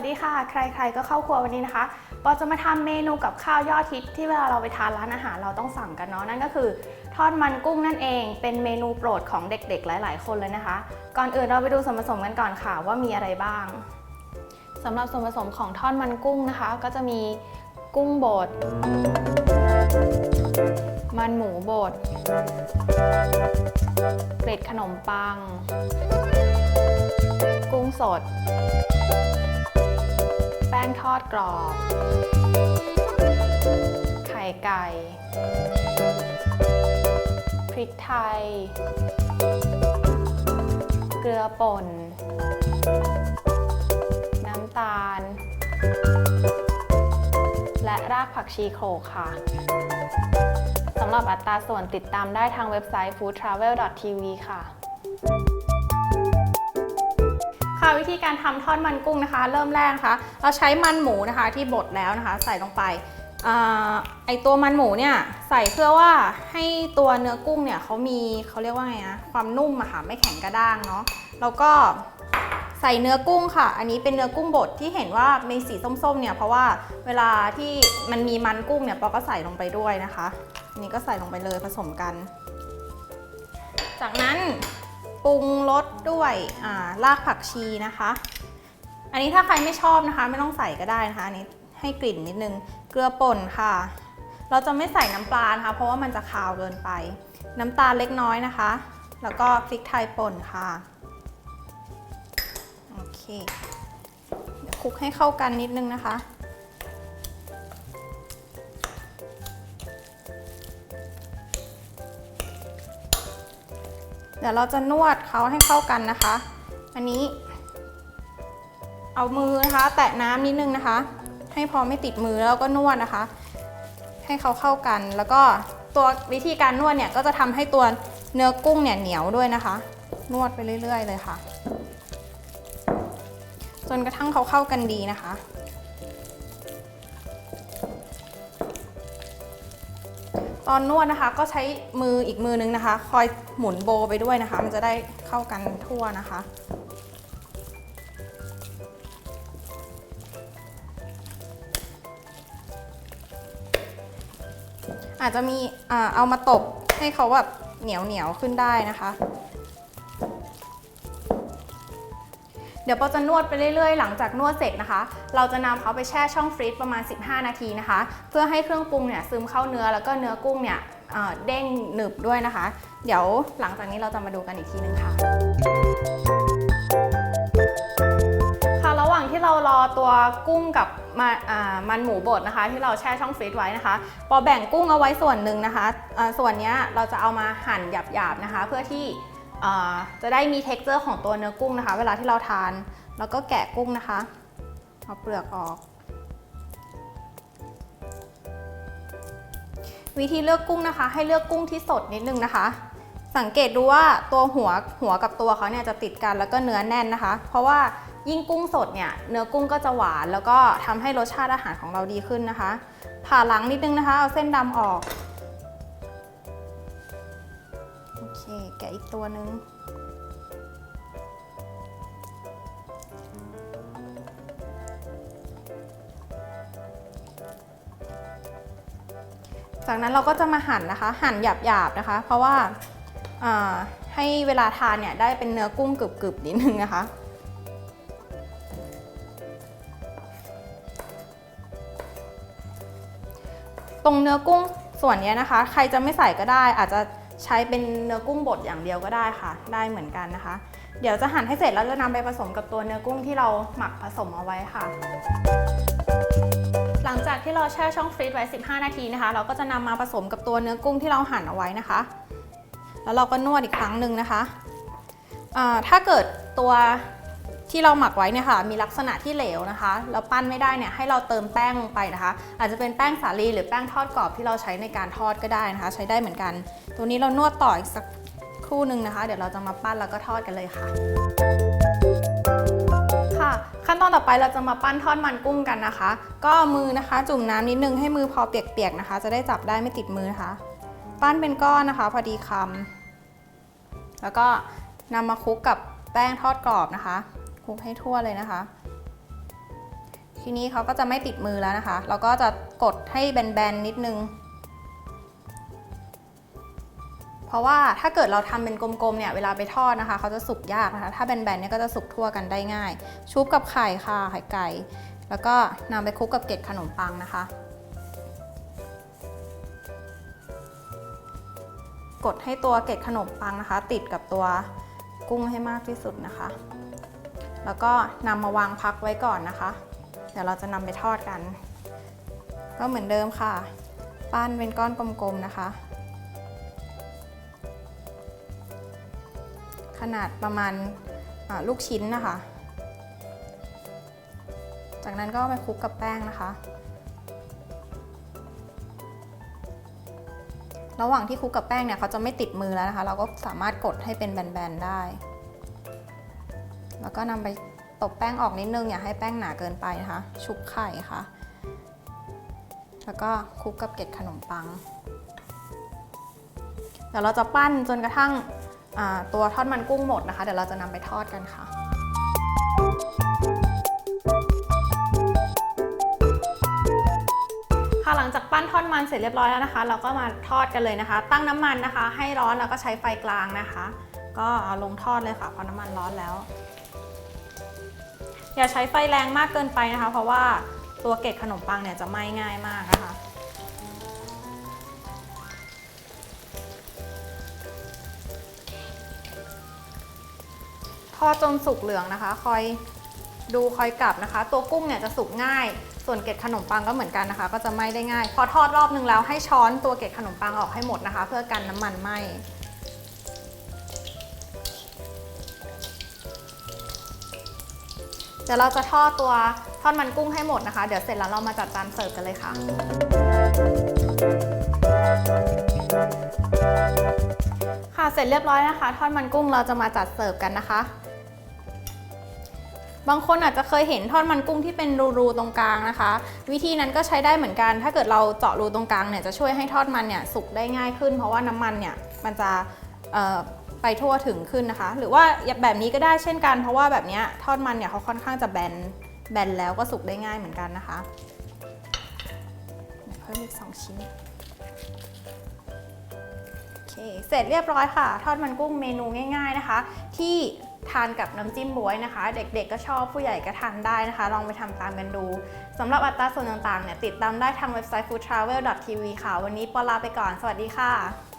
วัสดีค่ะ ใครๆก็เข้าครัววันนี้นะคะปอจะมาทำเมนูกับข้าวยอดฮิตที่เวลาเราไปทานร้านอาหารเราต้องสั่งกันเนาะนั่นก็คือ ทอดมันกุ้งนั่นเอง เป็นเมนูโปรดของเด็กๆ หลาย ๆ คนเลยนะคะ ก่อนอื่นเราไปดูส่วนผสมกันก่อนค่ะ ว่ามีอะไรบ้างสำหรับส่วนผสมของทอดมันกุ้งนะคะ ก็จะมีกุ้งบด มันหมูบด เกล็ดขนมปัง กุ้งสด ป้งทอดกรอบ ไข่ไก่ พริกไทย เกลือป่น น้ำตาล และรากผักชีโขลกค่ะสำหรับอัตราส่วนติดตามได้ทางเว็บไซต์ foodtravel.tv ค่ะ ค่ะวิธีการทำทอดมันกุ้งนะคะ เริ่มแรกนะคะเราใช้มันหมูนะคะที่บดแล้วนะคะ ใส่ลงไปอไอตัวมันหมูเนี่ยใส่เพื่อว่าให้ตัวเนื้อกุ้งเนี่ยเขามีเขาเรียกว่าไงนะความนุ่มอะค่ะไม่แข็งกระด้างเนาะแล้วก็ใส่เนื้อกุ้งค่ะ อันนี้เป็นเนื้อกุ้งบดที่เห็นว่ามีสีส้มๆเนี่ยเพราะว่าเวลาที่มันมีมันกุ้งเนี่ยปอก็ใส่ลงไปด้วยนะคะนนี้ก็ใส่ลงไปเลยผสมกัน จากนั้น ปรุงรสด้วยรากผักชีนะคะ อันนี้ถ้าใครไม่ชอบนะคะ ไม่ต้องใส่ก็ได้นะคะอันนี้ให้กลิ่นนิดนึง เกลือป่นค่ะ เราจะไม่ใส่น้ำปลานะคะ เพราะว่ามันจะคาวเกินไป น้ำตาลเล็กน้อยนะคะ แล้วก็พริกไทยป่นค่ะ โอเค เดี๋ยวคลุกให้เข้ากันนิดนึงนะคะ เดี๋ยวเราจะนวดเขาให้เข้ากันนะคะ อันนี้ เอามือนะคะ แตะน้ำนิดนึงนะคะ ให้พอไม่ติดมือแล้วก็นวดนะคะ ให้เขาเข้ากัน แล้วก็ตัววิธีการนวดเนี่ยก็จะทำให้ตัวเนื้อกุ้งเนี่ยเหนียวด้วยนะคะ นวดไปเรื่อย ๆ เลยค่ะ จนกระทั่งเขาเข้ากันดีนะคะ ตอนนวดนะคะก็ใช้มืออีกมือนึงนะคะ คอยหมุนโบไปด้วยนะคะ มันจะได้เข้ากันทั่วนะคะ อาจจะมีเอามาตบให้เขาแบบเหนียวเหนียวขึ้นได้นะคะ ดี๋ยวปอจะนวดไปเรื่อยๆ หลังจากนวดเสร็จนะคะ เราจะนำเขาไปแช่ช่องฟรีซประมาณ 15 นาทีนะคะ เพื่อให้เครื่องปรุงเนี่ยซึมเข้าเนื้อแล้วก็เนื้อกุ้งเนี่ยเด้งหนึบด้วยนะคะ เดี๋ยวหลังจากนี้เราจะมาดูกันอีกทีนึงค่ะค่ะระหว่างที่เรารอตัวกุ้งกับมามันหมูบดนะคะ ที่เราแช่ช่องฟรีซไว้นะคะปอแบ่งกุ้งเอาไว้ส่วนหนึ่งนะคะส่วนนี้เราจะเอามาหั่นหยาบๆนะคะ เพื่อที่ จะได้มี t e x t อร์ของตัวเนื้อกุ้งนะคะ เวลาที่เราทาน แล้วก็แกะกุ้งนะคะ เอาเปลือกออก วิธีเลือกกุ้งนะคะ ให้เลือกกุ้งที่สดนิดนึงนะคะ สังเกตดูว่าตัวหัวหัวกับตัวเขาเนี่ยจะติดกันแล้วก็เนื้อแน่นนะคะ เพราะว่ายิ่งกุ้งสดเนี่ยเนื้อกุ้งก็จะหวาน แล้วก็ทำให้รสชาติอาหารของเราดีขึ้นนะคะ ผ่าหลังนิดนึงนะคะ เอาเส้นดำออก โอเคแกะอีกตัวหนึ่งจากนั้นเราก็จะมาหั่นนะคะ หั่นหยาบๆนะคะ เพราะว่าให้เวลาทานเนี่ยได้เป็นเนื้อกุ้งกรึบๆนิดนึงนะคะตรงเนื้อกุ้งส่วนนี้นะคะ ใครจะไม่ใส่ก็ได้อาจจะ ใช้เป็นเนื้อกุ้งบดอย่างเดียวก็ได้ค่ะ ได้เหมือนกันนะคะ เดี๋ยวจะหั่นให้เสร็จแล้วจะนำไปผสมกับตัวเนื้อกุ้งที่เราหมักผสมเอาไว้ค่ะ หลังจากที่เราแช่ช่องฟรีซไว้ 15 นาทีนะคะ เราก็จะนำมาผสมกับตัวเนื้อกุ้งที่เราหั่นเอาไว้นะคะ แล้วเราก็นวดอีกครั้งหนึ่งนะคะ ถ้าเกิดตัว ที่เราหมักไว้เนี่ยค่ะมีลักษณะที่เหลวนะคะแล้วปั้นไม่ได้เนี่ยให้เราเติมแป้งลงไปนะคะ อาจจะเป็นแป้งสาลีหรือแป้งทอดกรอบที่เราใช้ในการทอดก็ได้นะคะ ใช้ได้เหมือนกัน ตัวนี้เรานวดต่ออีกสักครู่หนึ่งนะคะ เดี๋ยวเราจะมาปั้นแล้วก็ทอดกันเลยค่ะค่ะ ขั้นตอนต่อไปเราจะมาปั้นทอดมันกุ้งกันนะคะ ก็มือนะคะ จุ่มน้ำนิดนึงให้มือพอเปียกๆนะคะ จะได้จับได้ไม่ติดมือนะคะ ปั้นเป็นก้อนนะคะ พอดีคำแล้วก็นำมาคลุกกับแป้งทอดกรอบนะคะ ลุกให้ทั่วเลยนะคะ ทีนี้เขาก็จะไม่ติดมือแล้วนะคะ เราก็จะกดให้แบนๆนิดนึง เพราะว่าถ้าเกิดเราทำเป็นกลมๆเนี่ยเวลาไปทอดนะคะ เขาจะสุกยากนะคะ ถ้าแบนๆเนี่ยก็จะสุกทั่วกันได้ง่าย ชุบกับไข่ค่ะไข่ไก่ แล้วก็นำไปคลุกกับเกล็ดขนมปังนะคะกดให้ตัวเกล็ดขนมปังนะคะ ติดกับตัวกุ้งให้มากที่สุดนะคะ แล้วก็นำมาวางพักไว้ก่อนนะคะ เดี๋ยวเราจะนำไปทอดกัน ก็เหมือนเดิมค่ะ ปั้นเป็นก้อนกลมๆนะคะ ขนาดประมาณลูกชิ้นนะคะ จากนั้นก็ไปคลุกกับแป้งนะคะ ระหว่างที่คลุกกับแป้งเนี่ยเขาจะไม่ติดมือแล้วนะคะ เราก็สามารถกดให้เป็นแบนๆได้ แล้วก็นำไปตบแป้งออกนิดนึง อย่าให้แป้งหนาเกินไปนะคะ ชุบไข่ค่ะ แล้วก็คลุกกับเกล็ดขนมปัง เดี๋ยวเราจะปั้นจนกระทั่งตัวทอดมันกุ้งหมดนะคะ เดี๋ยวเราจะนำไปทอดกันค่ะค่ะหลังจากปั้นทอดมันเสร็จเรียบร้อยแล้วนะคะ เราก็มาทอดกันเลยนะคะ ตั้งน้ำมันนะคะ ให้ร้อนแล้วก็ใช้ไฟกลางนะคะ ก็เอาลงทอดเลยค่ะเพราะน้ำมันร้อนแล้ว อย่าใช้ไฟแรงมากเกินไปนะคะ เพราะว่าตัวเกล็ดขนมปังเนี่ยจะไหม้ง่ายมากนะคะทอดจนสุกเหลืองนะคะ คอยดูคอยกลับนะคะ ตัวกุ้งเนี่ยจะสุกง่าย ส่วนเกล็ดขนมปังก็เหมือนกันนะคะ ก็จะไหม้ได้ง่าย พอทอดรอบนึงแล้วให้ช้อนตัวเกล็ดขนมปังออกให้หมดนะคะ เพื่อกันน้ำมันไหม้ ดี๋ยวเราจะทอดตัวทอดมันกุ้งให้หมดนะคะ เดี๋ยวเสร็จแล้วเรามาจัดจานเสิร์ฟกันเลยค่ะ ค่ะเสร็จเรียบร้อยนะคะ ทอดมันกุ้งเราจะมาจัดเสิร์ฟกันนะคะ บางคนอาจจะเคยเห็นทอดมันกุ้งที่เป็นรูๆตรงกลางนะคะ วิธีนั้นก็ใช้ได้เหมือนกัน ถ้าเกิดเราเจาะรูตรงกลางเนี่ยจะช่วยให้ทอดมันเนี่ยสุกได้ง่ายขึ้น เพราะว่าน้ำมันเนี่ยมันจะ ไปทั่วถึงขึ้นนะคะ หรือว่าแบบนี้ก็ได้เช่นกัน เพราะว่าแบบนี้ทอดมันเนี่ยเขาค่อนข้างจะแบนแบนแล้วก็สุกได้ง่ายเหมือนกันนะคะเพิ่มอีกสองชิ้นโอเคเสร็จเรียบร้อยค่ะ ทอดมันกุ้งเมนูง่าย ๆนะคะ ที่ทานกับน้ำจิ้มบ๊วยนะคะ เด็กๆก็ชอบผู้ใหญ่ก็ทานได้นะคะ ลองไปทำตามกันดูสำหรับอัตราส่วนต่างๆเนี่ยติดตามได้ทางเว็บไซต์ foodtravel.tv ค่ะ วันนี้ปอลาไปก่อน สวัสดีค่ะ